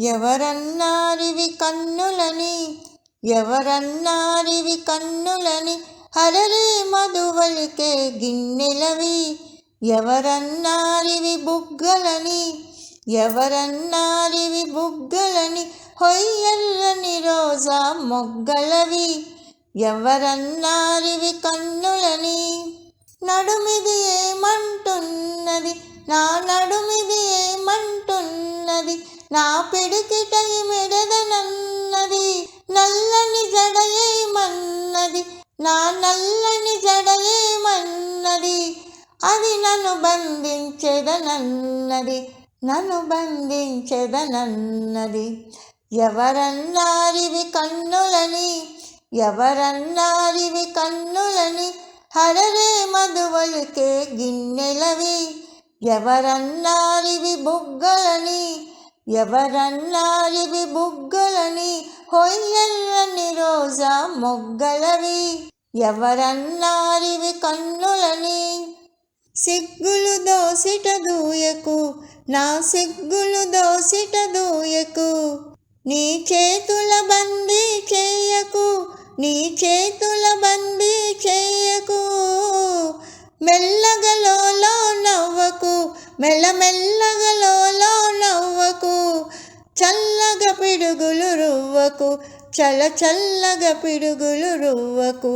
ఎవరన్నారివి కన్నులని ఎవరన్నారివి కన్నులని హరలే మధువలికే గిన్నెలవి ఎవరన్నారివి బుగ్గలని ఎవరన్నారివి బుగ్గలని హొయ్యల్లని రోజా మొగ్గలవి ఎవరన్నారివి కన్నులని. నడుమిది ఏమంటున్నది నా నడుమిది ఏమంటున్నది నా పిడికిటై మెడదనన్నది నల్లని జడ ఏమన్నది నా నల్లని జడ ఏమన్నది అది నన్ను బంధించెదనన్నది నన్ను బంధించెదనన్నది. ఎవరన్నారివి కన్నులని ఎవరన్నారివి కన్నులని హరరే మధువలికే గిన్నెలవి. ఎవరన్నారివి బుగ్గల ఎవరన్నారివి బుగ్గలని హొయ్యల్లని రోజా మొగ్గలవి. ఎవరన్నారివి కన్నులని సిగ్గులు దోసిట దూయకు నా సిగ్గులు దోసిట దూయకు. నీ చేతుల బందీ చేయకు నీ చేతుల బందీ చేయకు. మెల్లగలో నవ్వకు మెల్లమెల్లగలో నవ్వకు చల్లగా పిడుగులు రువ్వకు చల చల్లగా పిడుగులు రువ్వకు.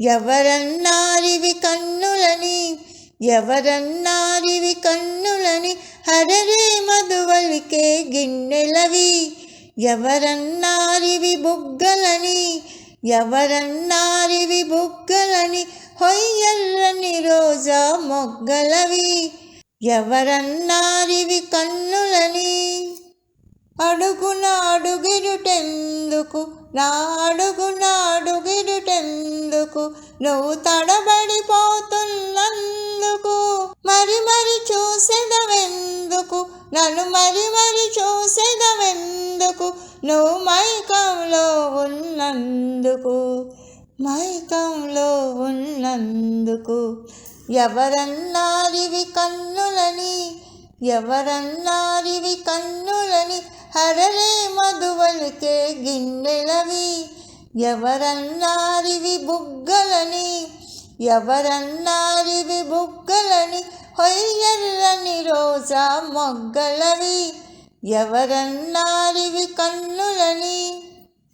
ఎవరన్నారివి కన్నులని ఎవరన్నారివి కన్నులని హరరే మధువలికే గిన్నెలవి. ఎవరన్నారివి బుగ్గలని ఎవరన్నారివి బుగ్గలని హొయ్యల్లని రోజా మొగ్గలవి. ఎవరన్నారివి కన్నులని? అడుగున అడుగిరుటెందుకు? నా అడుగున అడుగిరుటెందుకు? నువ్వు తడబడిపోతున్నందుకు? మరి మరి చూసేదవెందుకు నన్ను మరి మరి చూసేదవెందుకు నువ్వు మైకంలో ఉన్నందుకు? మైకంలో ఉన్నందుకు? ఎవరన్నారివి కన్నులని ఎవరన్నారివి కన్నులని హరరే మధువలికే గిన్నెలవి. ఎవరన్నారివి బుగ్గలని ఎవరన్నారివి బుగ్గలని హొయ్యర్రని రోజా మొగ్గలవి. ఎవరన్నారివి కన్నులని